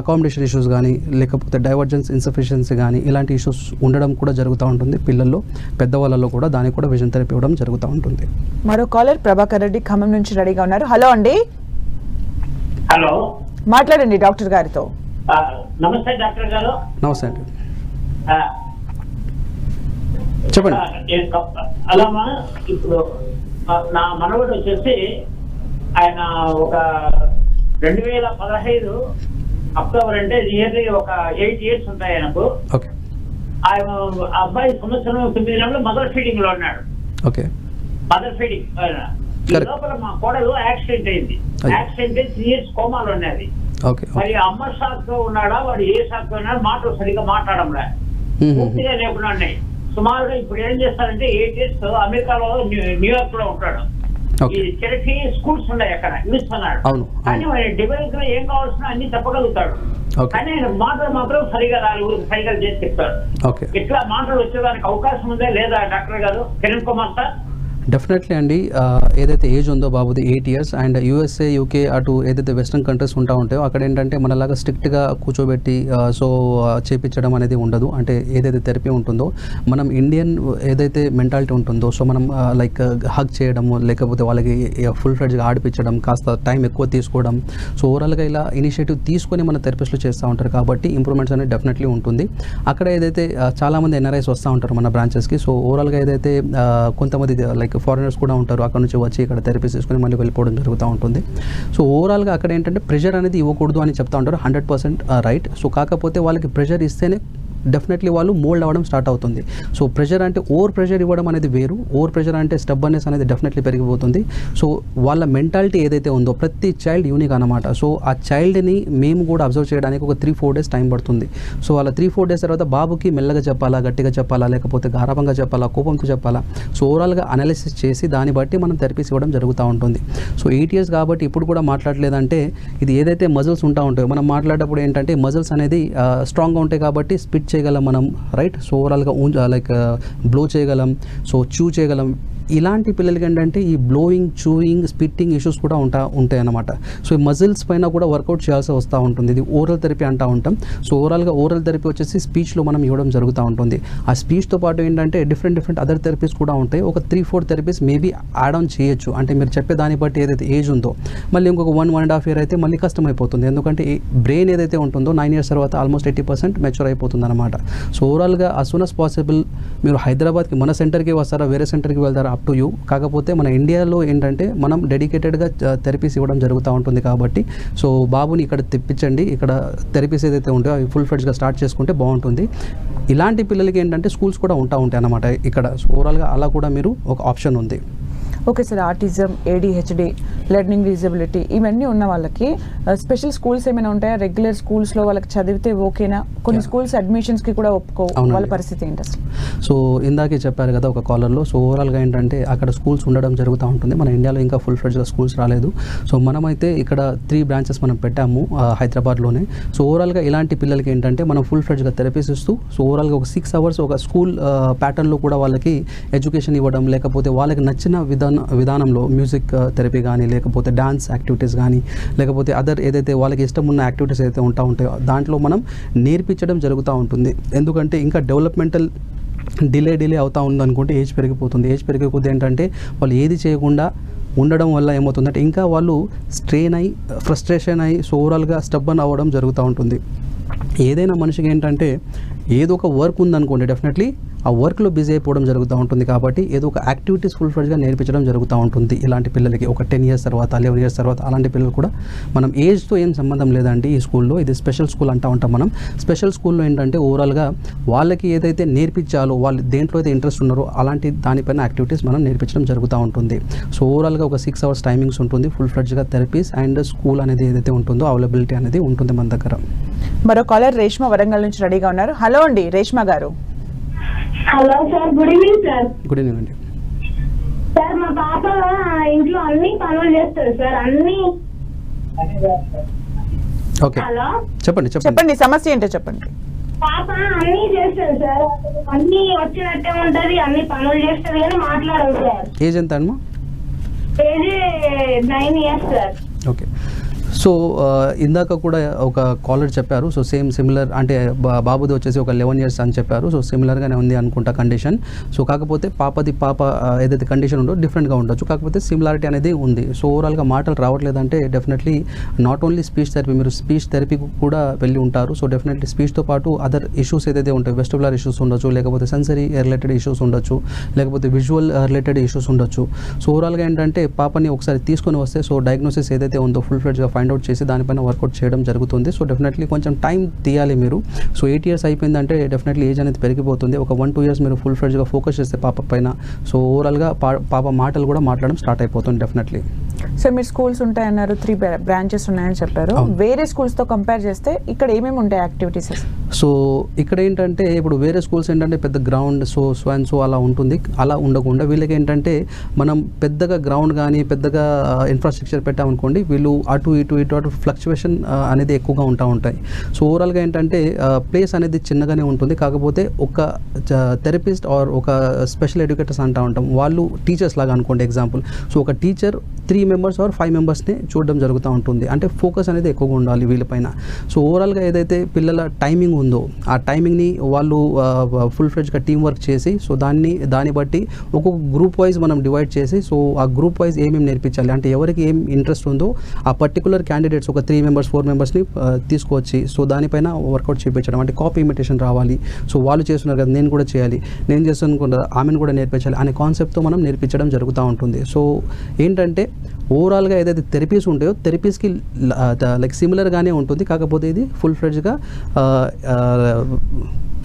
అకామిడేషన్ ఇష్యూస్ కానీ లేకపోతే డైవర్జెన్స్ ఇన్సఫిషియన్సీ కానీ ఇలాంటి ఇష్యూస్ ఉండడం కూడా జరుగుతూ ఉంటుంది పిల్లల్లో. పెద్దవాళ్ళలో కూడా దానికి కూడా విజన్ థెరపీ ఇవ్వడం జరుగుతూ ఉంటుంది. మరో కాలర్ ప్రభాకర్ రెడ్డి ఖమ్మం నుంచి రెడీగా ఉన్నారు. హలో అండి. హలో. మాట్లాడండి డాక్టర్ గారితో. నమస్తే డాక్టర్ గారు. నమస్తే అండి. చెప్పండి. అలామా ఇప్పుడు నా మనవడు వచ్చేసి ఆయన ఒక రెండు వేల పదహైదు అక్టోబర్ అంటే నియర్లీ ఒక ఎయిట్ ఇయర్స్ ఉంటాయి ఆయనకు. ఆయన అబ్బాయి సంవత్సరం తొమ్మిది నెలలు మదర్ ఫీడింగ్లో ఉన్నాడు. ఓకే. Mother feeding. లోపల మా కోడలు యాక్సిడెంట్ అయింది. యాక్సిడెంట్ అయి త్రీ ఇయర్స్ కోమాలో ఉన్నది. మరి అమ్మ షాక్తో ఉన్నాడా? వాడు ఏ షాక్తో ఉన్నాడు? మాటలు సరిగ్గా మాట్లాడంలే పూర్తిగా లేకుండా ఉన్నాయి. సుమారుగా ఇప్పుడు ఏం చేస్తారంటే ఎయిట్ ఇయర్స్ అమెరికాలో న్యూ- న్యూయార్క్లో ఉంటాడు. ఈ చెరటి స్కూల్స్ ఉన్నాయి అక్కడ ఇస్తున్నాడు అవును, కానీ. డివైస్లో ఏం కావాల్సిన అన్ని చెప్పగలుగుతాడు. కానీ ఆయన మాటలు మాత్రం సరిగా నాలుగు సైకిల్ చేసి చెప్తాడు. ఇట్లా మాటలు వచ్చేదానికి అవకాశం ఉందా లేదా డాక్టర్ గారు? కిరణ్ కుమార్ సార్? డెఫినెట్లీ అండి uh, ఏదైతే ఏజ్ ఉందో బాబుది eight years and USA UK అటు ఏదైతే వెస్ట్రన్ కంట్రీస్ ఉంటా ఉంటాయో అక్కడ ఏంటంటే మనలాగా స్ట్రిక్ట్గా కూర్చోబెట్టి uh, సో uh, చేపించడం అనేది ఉండదు. అంటే ఏదైతే థెరపీ ఉంటుందో మనం ఇండియన్ ఏదైతే మెంటాలిటీ ఉంటుందో సో మనం లైక్ హక్ చేయడము లేకపోతే వాళ్ళకి ఫుల్ ఫ్లెడ్జ్గా ఆడిపించడం కాస్త టైం ఎక్కువ తీసుకోవడం సో ఓవరాల్గా ఇలా ఇనిషియేటివ్ తీసుకొని మన థెరపిస్టులు చేస్తూ ఉంటారు కాబట్టి ఇంప్రూవ్మెంట్స్ అనేది డెఫినెట్లీ ఉంటుంది. అక్కడ ఏదైతే చాలామంది ఎన్ఆర్ఐస్ వస్తూ ఉంటారు మన బ్రాంచెస్కి సో ఓవరాల్గా ఏదైతే కొంతమంది లైక్ ఫారినర్స్ కూడా ఉంటారు. అక్కడ నుంచి వచ్చి ఇక్కడ థెరపీస్ తీసుకొని మళ్ళీ వెళ్ళిపోవడం జరుగుతూ ఉంటుంది. సో ఓవరాల్గా అక్కడ ఏంటంటే ప్రెషర్ అనేది ఇవ్వకూడదు అని చెప్తా ఉంటారు. హండ్రెడ్ పర్సెంట్ రైట్ సో కాకపోతే వాళ్ళకి ప్రెషర్ ఇస్తేనే డెఫినెట్లీ వాళ్ళు మోల్డ్ అవ్వడం స్టార్ట్ అవుతుంది. సో ప్రెషర్ అంటే ఓవర్ ప్రెషర్ ఇవ్వడం అనేది వేరు. ఓవర్ ప్రెషర్ అంటే స్టబ్బర్నెస్ అనేది డెఫినెట్లీ పెరిగిపోతుంది. సో వాళ్ళ మెంటాలిటీ ఏదైతే ఉందో ప్రతి చైల్డ్ యూనిక్ అనమాట సో ఆ చైల్డ్ని మేము కూడా అబ్జర్వ్ చేయడానికి ఒక త్రీ ఫోర్ డేస్ టైం పడుతుంది. సో వాళ్ళ త్రీ ఫోర్ డేస్ తర్వాత బాబుకి మెల్లగా చెప్పాలా గట్టిగా చెప్పాలా లేకపోతే గారాభంగా చెప్పాలా కోపంతో చెప్పాలా? సో ఓవరాల్గా అనాలిసిస్ చేసి దాన్ని బట్టి మనం థెరపీస్ ఇవ్వడం జరుగుతూ ఉంటుంది. సో ఎయిట్ ఇయర్స్ కాబట్టి ఇప్పుడు కూడా మాట్లాడలేదంటే ఇది ఏదైతే మజిల్స్ ఉంటా ఉంటాయో మనం మాట్లాడేటప్పుడు ఏంటంటే మజిల్స్ అనేది స్ట్రాంగ్గా ఉంటాయి కాబట్టి స్పిట్ చేయగలం మనం రైట్ సో ఓవరాల్గా లైక్ బ్లో చేయగలం. సో చూ చేయగలం. ఇలాంటి పిల్లలకి ఏంటంటే ఈ బ్లోయింగ్ చూయింగ్ స్పిట్టింగ్ ఇష్యూస్ కూడా ఉంటా ఉంటాయి అన్నమాట సో ఈ మజిల్స్ పైన కూడా వర్కౌట్ చేయాల్సి వస్తూ ఉంటుంది. ఇది ఓరల్ థెరపీ అంటూ ఉంటాం. సో ఓవరాల్గా ఓరల్ థెరపీ వచ్చేసి స్పీచ్లో మనం ఇవ్వడం జరుగుతూ ఉంటుంది. ఆ స్పీచ్తో పాటు ఏంటంటే డిఫరెంట్ డిఫరెంట్ అదర్ థెరపీస్ కూడా ఉంటాయి. ఒక three four therapies maybe add on చేయొచ్చు. అంటే మీరు చెప్పే దాన్ని బట్టి ఏదైతే ఏజ్ ఉందో. మళ్ళీ ఇంకొక one one and half year అయితే మళ్ళీ కష్టం అయిపోతుంది ఎందుకంటే బ్రెయిన్ ఏదైతే ఉంటుందో నైన్ ఇయర్స్ తర్వాత ఆల్మోస్ట్ ఎయిటీ పర్సెంట్ మెచ్యూర్ అయిపోతుంది అనమాట సో ఓవరాల్గా అస్ సూన్ అస్ పాసిబుల్ మీరు హైదరాబాద్కి మన సెంటర్కి వస్తారా వేరే సెంటర్కి వెళ్తారా అప్ టు యూ కాకపోతే మన ఇండియాలో ఏంటంటే మనం డెడికేటెడ్గా థెరపీస్ ఇవ్వడం జరుగుతూ ఉంటుంది కాబట్టి సో బాబుని ఇక్కడ తెప్పించండి. ఇక్కడ థెరపీస్ ఏదైతే ఉంటాయో అవి ఫుల్ ఫ్లెడ్జ్గా స్టార్ట్ చేసుకుంటే బాగుంటుంది. ఇలాంటి పిల్లలకి ఏంటంటే స్కూల్స్ కూడా ఉంటా ఉంటాయి అన్నమాట. ఇక్కడ సో ఓవరాల్గా అలా కూడా మీరు ఒక ఆప్షన్ ఉంది. Okay sir autism ADHD learning disability ఇవన్నీ ఉన్న వాళ్ళకి స్పెషల్ స్కూల్స్ ఏమైనా ఉంటాయా? రెగ్యులర్ స్కూల్స్లో వాళ్ళకి చదివితే ఓకేనా? కొన్ని స్కూల్స్ అడ్మిషన్స్కి కూడా ఒప్పుకో. వాళ్ళ పరిస్థితి ఏంటి అసలు? సో ఇందాకే చెప్పారు కదా ఒక కాలర్లో సో ఓవరాల్గా ఏంటంటే అక్కడ స్కూల్స్ ఉండడం జరుగుతూ ఉంటుంది. మన ఇండియాలో ఇంకా ఫుల్ ఫ్లెడ్జ్గా స్కూల్స్ రాలేదు. సో మనమైతే ఇక్కడ త్రీ బ్రాంచెస్ మనం పెట్టాము హైదరాబాద్లోనే. సో ఓవరాల్గా ఇలాంటి పిల్లలకి ఏంటంటే మనం ఫుల్ ఫ్లెడ్జ్గా థెరపీస్ ఇస్తూ సో ఓవరాల్గా ఒక సిక్స్ అవర్స్ ఒక స్కూల్ ప్యాటర్న్లో కూడా వాళ్ళకి ఎడ్యుకేషన్ ఇవ్వడం లేకపోతే వాళ్ళకి నచ్చిన విధాన విధానంలో మ్యూజిక్ థెరపీ కానీ లేకపోతే డాన్స్ యాక్టివిటీస్ కానీ లేకపోతే అదర్ ఏదైతే వాళ్ళకి ఇష్టం ఉన్న యాక్టివిటీస్ ఏదైతే ఉంటా ఉంటాయో దాంట్లో మనం నేర్పించడం జరుగుతూ ఉంటుంది. ఎందుకంటే ఇంకా డెవలప్మెంటల్ డిలే డిలే అవుతూ ఉందనుకుంటే ఏజ్ పెరిగిపోతుంది. ఏజ్ పెరిగే కొద్ది ఏంటంటే వాళ్ళు ఏది చేయకుండా ఉండడం వల్ల ఏమవుతుందంటే ఇంకా వాళ్ళు స్ట్రెయిన్ అయ్యి ఫ్రస్ట్రేషన్ అయ్యి సో ఓవరాల్గా స్టబ్బన్ అవ్వడం జరుగుతూ ఉంటుంది. ఏదైనా మనిషికి ఏంటంటే ఏదో ఒక వర్క్ ఉందనుకోండి డెఫినెట్లీ ఆ వర్క్లో బిజీ అయిపోవడం జరుగుతూ ఉంటుంది కాబట్టి ఏదో ఒక యాక్టివిటీస్ ఫుల్ ఫ్రెడ్గా నేర్పించడం జరుగుతూ ఉంటుంది. ఇలాంటి పిల్లలకి ఒక టెన్ ఇయర్స్ తర్వాత లెవెన్ ఇయర్స్ తర్వాత అలాంటి పిల్లలు కూడా మనం ఏజ్తో ఏం సంబంధం లేదండి ఈ స్కూల్లో ఇది స్పెషల్ స్కూల్ అంటా ఉంటాం మనం. స్పెషల్ స్కూల్లో ఏంటంటే ఓవరాల్గా వాళ్ళకి ఏదైతే నేర్పించాలో వాళ్ళు దేంట్లో అయితే ఇంట్రెస్ట్ ఉన్నారో అలాంటి దానిపైన యాక్టివిటీస్ మనం నేర్పించడం జరుగుతూ ఉంటుంది. సో ఓవరాల్గా ఒక సిక్స్ అవర్స్ టైమింగ్స్ ఉంటుంది ఫుల్ ఫ్రెడ్జ్గా థెరపీస్ అండ్ స్కూల్ అనేది ఏదైతే ఉంటుందో అవైలబిలిటీ అనేది ఉంటుంది మన దగ్గర. మరో కాలర్ రేష్మ వరంగల్ నుంచి రెడీగా ఉన్నారు. హలో అండి రేష్మ గారు. Hello sir good evening sir. Good evening అండి. సార్ మా పాప ఇంట్లో అన్ని పనులు చేస్తారు సార్ అన్ని. ఓకే. హలో. చెప్పండి చెప్పండి. చెప్పండి సమస్య ఏంటో చెప్పండి. పాప అన్ని చేస్తారు సార్ అన్ని వచ్చినట్టే ఉంటది అన్ని పనులు చేస్తుంది కానీ మాట్లాడదు సార్. ఏజ్ ఎంత అమ్మా? Age nine years sir. So ఇందాక కూడా ఒక కాలర్ చెప్పారు. సో సేమ్ సిమిలర్ అంటే బా- బాబుది వచ్చేసి ఒక లెవెన్ ఇయర్స్ అని చెప్పారు. సో సిమిలర్గానే ఉంది అనుకుంటా కండిషన్ సో కాకపోతే పాపది పాప ఏదైతే కండిషన్ ఉందో డిఫరెంట్గా ఉండొచ్చు. కాకపోతే సిమిలారిటీ అనేది ఉంది. సో ఓవరాల్గా మాటలు రావట్లేదంటే definitely not only speech therapy మీరు స్పీచ్ థెరపీకి కూడా వెళ్ళి ఉంటారు. సో డెఫినెట్లీ స్పీచ్తో పాటు అదర్ ఇష్యూస్ ఏదైతే ఉంటాయి వెస్టిబులర్ ఇష్యూస్ ఉండొచ్చు లేకపోతే సెన్సరీ రిలేటెడ్ ఇష్యూస్ ఉండొచ్చు లేకపోతే విజువల్ రిలేటెడ్ ఇష్యూస్ ఉండొచ్చు. సో ఓవరాల్గా ఏంటంటే పాపని ఒకసారి తీసుకొని వస్తే సో డయాగ్నోసిస్ ఏదైతే ఉందో ఫుల్ ఫ్లెడ్జ్గా ఫైండ్ అవుట్ చేసి దానిపైన వర్కౌట్ చేయడం జరుగుతుంది. సో డెఫినెట్లీ కొంచెం టైం తీయాలి మీరు. సో ఎయిట్ ఇయర్స్ అయిపోయిందంటే డెఫినెట్లీ ఏజ్ అనేది పెరిగిపోతుంది. ఒక వన్ టూ ఇయర్స్ మీరు ఫుల్ ఫ్లెడ్జ్గా ఫోకస్ చేస్తే పాప పైన. సో ఓవరాల్గా పా- పాప మాటలు కూడా మాట్లాడడం స్టార్ట్ అయిపోతుంది డెఫినెట్లీ సో మీరు స్కూల్స్ ఉంటాయన్నారు త్రీ బ్రాంచెస్ ఉన్నాయని చెప్పారు. వేరే స్కూల్స్తో కంపేర్ చేస్తే ఇక్కడ ఏమేమి ఉంటాయి యాక్టివిటీస్ సో ఇక్కడ ఏంటంటే ఇప్పుడు వేరే స్కూల్స్ ఏంటంటే పెద్ద ground so so and so అలా ఉంటుంది. అలా ఉండకుండా వీళ్ళకి ఏంటంటే మనం పెద్దగా గ్రౌండ్ కానీ పెద్దగా ఇన్ఫ్రాస్ట్రక్చర్ పెట్టామనుకోండి వీళ్ళు అటు ఇటు ఇటు అటు ఫ్లక్చువేషన్ అనేది ఎక్కువగా ఉంటా ఉంటాయి. సో ఓవరాల్గా ఏంటంటే ప్లేస్ అనేది చిన్నగానే ఉంటుంది. కాకపోతే ఒక థెరపిస్ట్ ఆర్ ఒక స్పెషల్ ఎడ్యుకేటర్స్ అంటూ ఉంటాం. వాళ్ళు టీచర్స్ లాగా అనుకోండి ఎగ్జాంపుల్. సో ఒక teacher three members or five మెంబర్స్ని చూడడం జరుగుతూ ఉంటుంది. అంటే ఫోకస్ అనేది ఎక్కువగా ఉండాలి వీళ్ళపైన సో ఓవరాల్గా ఏదైతే పిల్లల టైమింగ్ ఉందో ఆ టైమింగ్ని వాళ్ళు ఫుల్ ఫ్లెడ్జ్గా టీం వర్క్ చేసి సో దాన్ని దాన్ని బట్టి ఒక్కొక్క గ్రూప్ వైజ్ మనం డివైడ్ చేసి సో ఆ గ్రూప్ వైజ్ ఏమేమి నేర్పించాలి? అంటే ఎవరికి ఏం ఇంట్రెస్ట్ ఉందో ఆ పర్టికులర్ క్యాండిడేట్స్ ఒక త్రీ మెంబర్స్ ఫోర్ మెంబర్స్ని తీసుకొచ్చి సో దానిపైన వర్కౌట్ చేయించడం అంటే కాపీ ఇమిటేషన్ రావాలి. సో వాళ్ళు చేస్తున్నారు కదా నేను కూడా చేయాలి. నేను చేస్తాను కూడా ఆమెను కూడా నేర్పించాలి అనే కాన్సెప్ట్తో మనం నేర్పించడం జరుగుతూ ఉంటుంది. సో ఏంటంటే ఓవరాల్గా ఏదైతే థెరపీస్ ఉంటాయో థెరపీస్కి లైక్ సిమిలర్గానే ఉంటుంది. కాకపోతే ఇది ఫుల్ ఫ్లెడ్జ్గా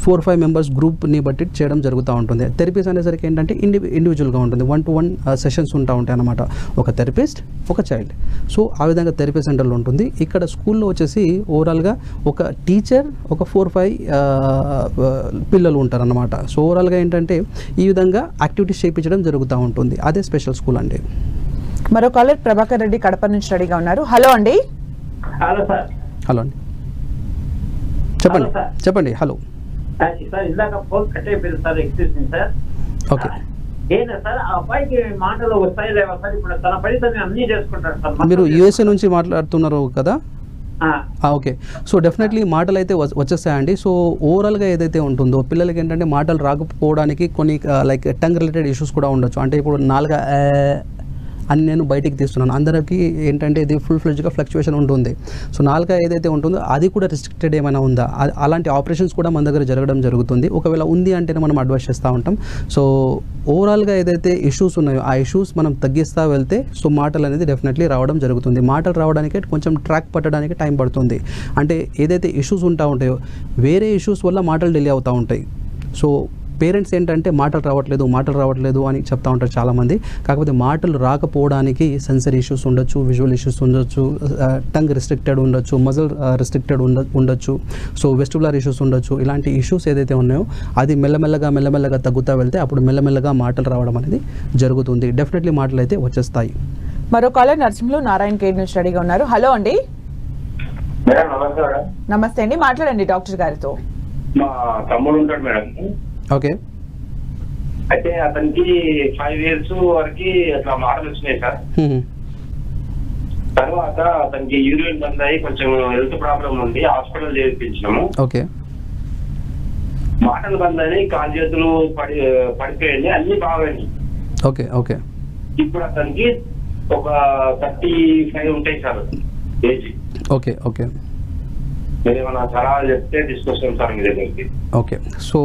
ఫోర్ ఫైవ్ మెంబర్స్ గ్రూప్ని బట్టి చేయడం జరుగుతూ ఉంటుంది. థెరపీస్ అనేసరికి ఏంటంటే ఇండి ఇండివిజువల్గా ఉంటుంది. వన్ టు వన్ సెషన్స్ ఉంటా ఉంటాయి అన్నమాట. ఒక థెరపిస్ట్ ఒక చైల్డ్ సో ఆ విధంగా థెరపీ సెంటర్లో ఉంటుంది. ఇక్కడ స్కూల్లో వచ్చేసి ఓవరాల్గా ఒక టీచర్ ఒక ఫోర్ ఫైవ్ పిల్లలు ఉంటారన్నమాట. సో ఓవరాల్గా ఏంటంటే ఈ విధంగా యాక్టివిటీస్ చేయించడం జరుగుతూ ఉంటుంది. అదే స్పెషల్ స్కూల్ అండి. మరో కాలర్ ప్రభాకర్ రెడ్డి కడప నుంచి రెడీగా ఉన్నారు. హలో అండి. హలో సార్ హలో అండి. చెప్పండి. చెప్పండి. హలో సార్ ఇందాక ఫోన్ కట్ అయిపోయింది sir excuse me sir. Okay. ఏంటో సార్ ఆ అబ్బాయికి మాటలు వస్తాయి లేవా సార్? ఇప్పుడు తన పని తను అన్ని చేసుకుంటాడు సార్ మీరు యూఎస్ఏ నుంచి మాట్లాడుతున్నారు కదా? ఓకే. సో డెఫినెట్లీ మాటలు అయితే వచ్- వచ్చేస్తాయండి. సో ఓవరాల్గా ఏదైతే ఉంటుందో పిల్లలకి ఏంటంటే మాటలు రాకపోవడానికి కొన్ని లైక్ టంగ్ రిలేటెడ్ ఇష్యూస్ కూడా ఉండొచ్చు. అంటే ఇప్పుడు నాలుగ అని నేను బయటికి తీస్తున్నాను. అందరికీ ఏంటంటే ఇది ఫుల్ ఫ్లెడ్జ్గా ఫ్లక్చువేషన్ ఉంటుంది. సో నాలుక ఏదైతే ఉంటుందో అది కూడా రిస్ట్రిక్టెడ్ ఏమైనా ఉందా? అలాంటి ఆపరేషన్స్ కూడా మన దగ్గర జరగడం జరుగుతుంది. ఒకవేళ ఉంది అంటేనే మనం అడ్వైస్ చేస్తూ ఉంటాం. సో ఓవరాల్గా ఏదైతే ఇష్యూస్ ఉన్నాయో ఆ ఇష్యూస్ మనం తగ్గిస్తూ వెళ్తే సో మాటలు అనేది డెఫినెట్లీ రావడం జరుగుతుంది. మాటలు రావడానికి కొంచెం ట్రాక్ పట్టడానికి టైం పడుతుంది. అంటే ఏదైతే ఇష్యూస్ ఉంటా ఉంటాయో వేరే ఇష్యూస్ వల్ల మాటలు డిలే అవుతూ ఉంటాయి. సో పేరెంట్స్ ఏంటంటే మాటలు రావట్లేదు మాటలు రావట్లేదు అని చెప్తా ఉంటారు చాలామంది. కాకపోతే మాటలు రాకపోవడానికి సెన్సరీ ఇష్యూస్ ఉండొచ్చు విజువల్ ఇష్యూస్ ఉండొచ్చు టంగ్ రిస్ట్రిక్టెడ్ ఉండొచ్చు మజల్ రిస్ట్రిక్టెడ్ ఉండ ఉండొచ్చు. సో వెస్టిబులర్ ఇష్యూస్ ఉండొచ్చు. ఇలాంటి ఇష్యూస్ ఏదైతే ఉన్నాయో అది మెల్లమెల్లగా మెల్లమెల్లగా తగ్గుతూ వెళ్తే అప్పుడు మెల్లమెల్లగా మాటలు రావడం అనేది జరుగుతుంది. డెఫినెట్లీ మాటలు అయితే వచ్చేస్తాయి. మరో కాలర్ నరసింహులు నారాయణ కేడ్ నుంచి రెడీగా ఉన్నారు. హలో అండి. నమస్తే అండి. మాట్లాడండి డాక్టర్ గారితో. మా తమ్ముడు ఉంటాడు మేడం. ఓకే. అయితే అతనికి ఫైవ్ ఇయర్స్ వరకు అట్లా మాటలు వచ్చినాయి సార్. తర్వాత అతనికి యూరిన్ బంద్ అయ్యి కొంచెం హెల్త్ ప్రాబ్లం ఉంది హాస్పిటల్ చేర్పించినాము ఓకే. మాటలు బంద్ అని కాలు చేతులు పడి పడిపోయింది అన్ని బాగాయి ఓకే ఓకే. ఇప్పుడు అతనికి ఒక థర్టీ ఫైవ్ ఉంటాయి సార్ ఏజ్ ఓకే ఓకే. మీరు ఏమైనా సలహాలు చెప్తే తీసుకొస్తాం సార్ మీ దగ్గరికి. ఓకే. సో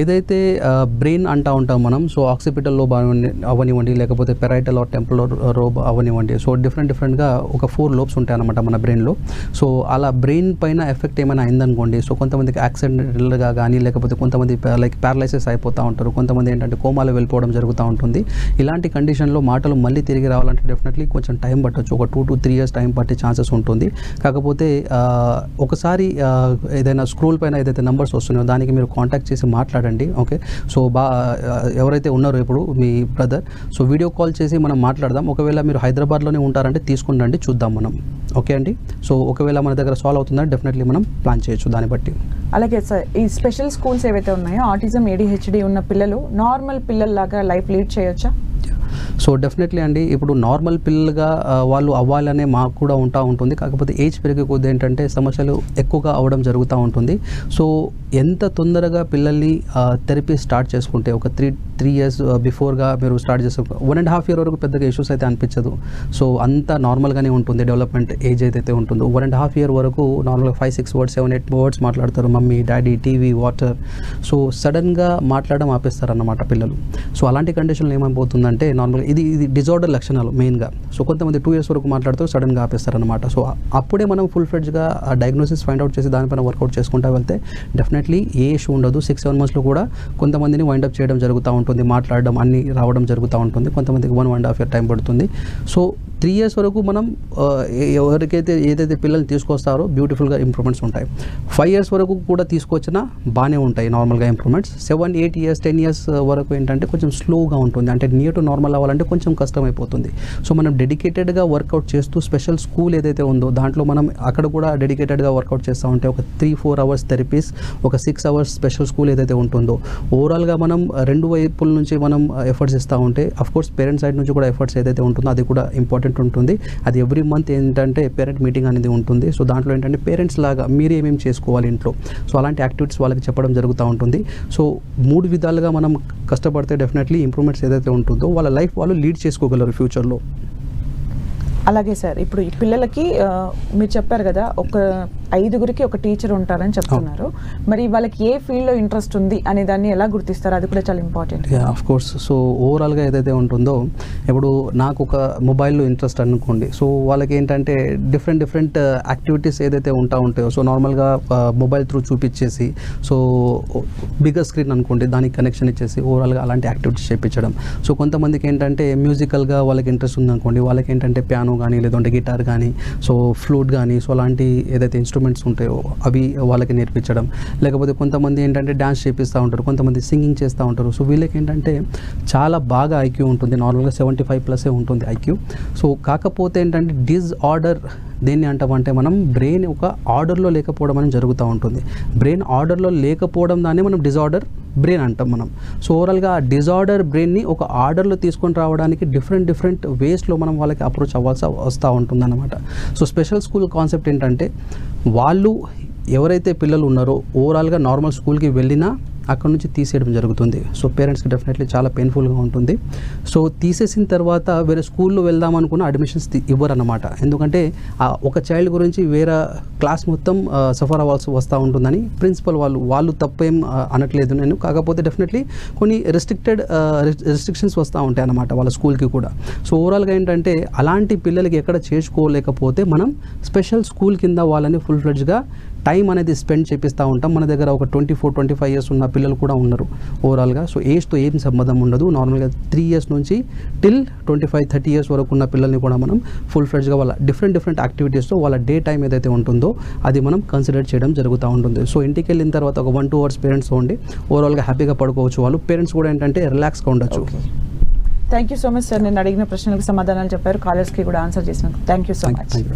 ఏదైతే బ్రెయిన్ అంటా ఉంటాం మనం సో ఆక్సిపిటల్ లోబ్ అవనివ్వండి లేకపోతే పెరైటల్ ఆర్ టెంపుల్ రోబ్ అవనివ్వండి. సో డిఫరెంట్ డిఫరెంట్గా ఒక ఫోర్ లోబ్స్ ఉంటాయి అనమాట మన బ్రెయిన్లో. సో అలా బ్రెయిన్ పైన ఎఫెక్ట్ ఏమైనా అయిందనుకోండి సో కొంతమందికి యాక్సిడెంటల్గా కానీ లేకపోతే కొంతమంది లైక్ ప్యారలైసిస్ అయిపోతూ ఉంటారు కొంతమంది ఏంటంటే కోమాలో వెళ్ళిపోవడం జరుగుతూ ఉంటుంది. ఇలాంటి కండిషన్లో మాటలు మళ్ళీ తిరిగి రావాలంటే డెఫినెట్లీ కొంచెం టైం పట్టొచ్చు ఒక two to three years time పట్టే ఛాన్సెస్ ఉంటుంది. కాకపోతే ఒకసారి ఏదైనా స్క్రోల్ పైన ఏదైతే నెంబర్స్ వస్తున్నాయో దానికి మీరు కాంటాక్ట్ చేసి మాట్లాడండి ఓకే? సో బా ఎవరైతే ఉన్నారో ఇప్పుడు మీ బ్రదర్ సో వీడియో కాల్ చేసి మనం మాట్లాడదాం. ఒకవేళ మీరు హైదరాబాద్లోనే ఉంటారంటే తీసుకుని రండి చూద్దాం మనం. ఓకే అండి? సో ఒకవేళ మన దగ్గర సాల్వ్ అవుతుందంటే డెఫినెట్లీ మనం ప్లాన్ చేయొచ్చు దాన్ని బట్టి. అలాగే సార్ ఈ స్పెషల్ స్కూల్స్ ఏవైతే ఉన్నాయో ఆటిజం ఏడిహెచ్డి ఉన్న పిల్లలు నార్మల్ పిల్లల్లాగా లైఫ్ లీడ్ చేయొచ్చా? సో డెఫినెట్లీ అండి ఇప్పుడు నార్మల్ పిల్లలుగా వాళ్ళు అవ్వాలనే మాకు కూడా ఉంటా ఉంటుంది. కాకపోతే ఏజ్ పెరిగే కొద్ది ఏంటంటే సమస్యలు ఎక్కువగా అవ్వడం జరుగుతూ ఉంటుంది. సో ఎంత తొందరగా పిల్లల్ని థెరపీ స్టార్ట్ చేసుకుంటే ఒక త్రీ త్రీ ఇయర్స్ బిఫోర్గా మీరు స్టార్ట్ చేసే వన్ అండ్ హాఫ్ ఇయర్ వరకు పెద్దగా ఇష్యూస్ అయితే అనిపించదు. సో అంతా నార్మల్గానే ఉంటుంది డెవలప్మెంట్ ఏజ్ అయితే ఉంటుందో. వన్ అండ్ హాఫ్ ఇయర్ వరకు నార్మల్గా five six words seven eight words మాట్లాడతారు mummy daddy TV water. So సడన్గా మాట్లాడడం ఆపేస్తారన్నమాట పిల్లలు. సో అలాంటి కండిషన్లో ఏమైపోతుందంటే నార్మల్గా ఇది ఇది డిజార్డర్ లక్షణాలు మెయిన్గా సో కొంతమంది టూ ఇయర్స్ వరకు మాట్లాడుతూ సడన్గా ఆపేస్తారనమాట సో అప్పుడే మనం ఫుల్ ఫ్లెడ్జ్గా ఆ డయాగ్నోసిస్ ఫైండ్ అవుట్ చేసి దానిపైన వర్కౌట్ చేసుకుంటా వెళ్తే డెఫినెట్లీ ఏ ఇష్యూ ఉండదు. సిక్స్ సెవెన్ మంత్స్లో కూడా కొంతమందిని వైండప్ చేయడం జరుగుతూ ఉంటుంది. మాట్లాడడం అన్ని రావడం జరుగుతూ ఉంటుంది. కొంతమందికి one and half year time పడుతుంది. సో త్రీ ఇయర్స్ వరకు మనం ఎవరికైతే ఏదైతే పిల్లల్ని తీసుకొస్తారో బ్యూటిఫుల్గా ఇంప్రూవ్మెంట్స్ ఉంటాయి. ఫైవ్ ఇయర్స్ వరకు కూడా తీసుకొచ్చినా బాగానే ఉంటాయి నార్మల్గా improvements seven eight years ten years వరకు ఏంటంటే కొంచెం స్లోగా ఉంటుంది. అంటే నియర్ టు నార్మల్ అవ్వాలంటే కొంచెం కష్టమైపోతుంది. సో మనం డెడికేటెడ్గా వర్కౌట్ చేస్తూ స్పెషల్ స్కూల్ ఏదైతే ఉందో దాంట్లో మనం అక్కడ కూడా డెడికేటెడ్గా వర్కౌట్ చేస్తూ ఉంటే ఒక త్రీ ఫోర్ అవర్స్ థెరపీస్ ఒక సిక్స్ అవర్స్ స్పెషల్ స్కూల్ ఏదైతే ఉంటుందో ఓవరాల్గా మనం రెండు వైపుల నుంచి మనం ఎఫర్ట్స్ ఇస్తూ ఉంటే అఫ్ కోర్స్ పేరెంట్స్ సైడ్ నుంచి కూడా ఎఫర్ట్స్ ఏదైతే ఉంటుందో అది కూడా ఇంపార్టెంట్ ఉంటుంది. అది ఎవ్రీ మంత్ ఏంటంటే పేరెంట్ మీటింగ్ అనేది ఉంటుంది. సో దాంట్లో ఏంటంటే పేరెంట్స్ లాగా మీరు ఏమేమి చేసుకోవాలి ఇంట్లో? సో అలాంటి యాక్టివిటీస్ వాళ్ళకి చెప్పడం జరుగుతూ ఉంటుంది. సో మూడు విధాలుగా మనం కష్టపడితే డెఫినెట్లీ ఇంప్రూవ్మెంట్స్ ఏదైతే ఉంటుందో వాళ్ళ లైఫ్ వాళ్ళు లీడ్ చేసుకోగలరు ఫ్యూచర్లో. అలాగే సార్ ఇప్పుడు ఈ పిల్లలకి మీరు చెప్పారు కదా ఒక ఐదుగురికి ఒక టీచర్ ఉంటారని చెప్తున్నారు. మరి వాళ్ళకి ఏ ఫీల్డ్లో ఇంట్రెస్ట్ ఉంది అనే దాన్ని ఎలా గుర్తిస్తారు? అది కూడా చాలా ఇంపార్టెంట్. ఆఫ్ కోర్స్ సో ఓవరాల్గా ఏదైతే ఉంటుందో ఇప్పుడు నాకు ఒక మొబైల్లో ఇంట్రెస్ట్ అనుకోండి. సో వాళ్ళకి ఏంటంటే డిఫరెంట్ డిఫరెంట్ యాక్టివిటీస్ ఏదైతే ఉంటా ఉంటాయో సో నార్మల్గా మొబైల్ త్రూ చూపించేసి సో బిగ్గర్ స్క్రీన్ అనుకోండి దానికి కనెక్షన్ ఇచ్చేసి ఓవరాల్గా అలాంటి యాక్టివిటీస్ చేయించడం సో కొంతమందికి ఏంటంటే మ్యూజికల్గా వాళ్ళకి ఇంట్రెస్ట్ ఉందనుకోండి వాళ్ళకి ఏంటంటే పియానో కానీ లేదంటే గిటార్ కానీ సో ఫ్లూట్ కానీ సో అలాంటి ఏదైతే ఇన్స్ట్రుమెంట్స్ ఉంటాయో అవి వాళ్ళకి నేర్పించడం. లేకపోతే కొంతమంది ఏంటంటే డ్యాన్స్ చేపిస్తూ ఉంటారు కొంతమంది సింగింగ్ చేస్తూ ఉంటారు. సో వీళ్ళకి ఏంటంటే చాలా బాగా ఐక్యూ ఉంటుంది. నార్మల్గా సెవెంటీ ఫైవ్ ప్లసే ఉంటుంది ఐక్యూ సో కాకపోతే ఏంటంటే డిజార్డర్ దేన్ని అంటామంటే మనం బ్రెయిన్ ఒక ఆర్డర్లో లేకపోవడం అనేది జరుగుతూ ఉంటుంది. బ్రెయిన్ ఆర్డర్లో లేకపోవడం దాన్ని మనం డిజార్డర్ బ్రెయిన్ అంటాం మనం. సో ఓవరాల్గా ఆ డిజార్డర్ బ్రెయిన్ని ఒక ఆర్డర్లో తీసుకొని రావడానికి డిఫరెంట్ డిఫరెంట్ వేస్లో మనం వాళ్ళకి అప్రోచ్ అవ్వాల్సి వస్తూ ఉంటుందన్నమాట. సో స్పెషల్ స్కూల్ కాన్సెప్ట్ ఏంటంటే వాళ్ళు ఎవరైతే పిల్లలు ఉన్నారో ఓవరాల్గా నార్మల్ స్కూల్కి వెళ్ళినా అక్కడ నుంచి తీసేయడం జరుగుతుంది. సో పేరెంట్స్కి డెఫినెట్లీ చాలా పెయిన్ఫుల్గా ఉంటుంది. సో తీసేసిన తర్వాత వేరే స్కూల్లో వెళ్దాం అనుకున్న అడ్మిషన్స్ ఇవ్వరన్నమాట. ఎందుకంటే ఒక చైల్డ్ గురించి వేరే క్లాస్ మొత్తం సఫర్ అవ్వాల్సి వస్తూ ఉంటుందని ప్రిన్సిపల్ వాళ్ళు వాళ్ళు తప్పేం అనట్లేదు నేను. కాకపోతే డెఫినెట్లీ కొన్ని రెస్ట్రిక్టెడ్ రెస్ట్రిక్షన్స్ వస్తూ ఉంటాయి అన్నమాట వాళ్ళ స్కూల్కి కూడా. సో ఓవరాల్గా ఏంటంటే అలాంటి పిల్లలకి ఎక్కడ చేర్చుకోలేకపోతే మనం స్పెషల్ స్కూల్ కింద వాళ్ళని ఫుల్ ఫ్లెడ్జ్గా టైం అనేది స్పెండ్ చేపిస్తూ ఉంటాం. మన దగ్గర ఒక twenty four twenty five years ఉన్న పిల్లలు కూడా ఉన్నారు ఓవరాల్గా. సో ఏజ్తో ఏం సంబంధం ఉండదు. నార్మల్గా త్రీ ఇయర్స్ నుంచి till twenty five thirty years వరకు ఉన్న పిల్లల్ని కూడా మనం ఫుల్ ఫ్లెడ్జ్గా వాళ్ళ డిఫరెంట్ డిఫరెంట్ యాక్టివిటీస్తో వాళ్ళ డే టైం ఏదైతే ఉంటుందో అది మనం కన్సిడర్ చేయడం జరుగుతూ ఉంటుంది. సో ఇంటికి వెళ్ళిన తర్వాత ఒక వన్ టూ అవర్స్ పేరెంట్స్ ఉండి ఓవరాల్గా హ్యాపీగా పడుకోవచ్చు వాళ్ళు. పేరెంట్స్ కూడా ఏంటంటే రిలాక్స్గా ఉండొచ్చు. Thank you so much sir. నేను అడిగిన ప్రశ్నలకు సమాధానాలు చెప్పారు. కాలర్స్కి కూడా ఆన్సర్ చేసినందుకు thank you so much. You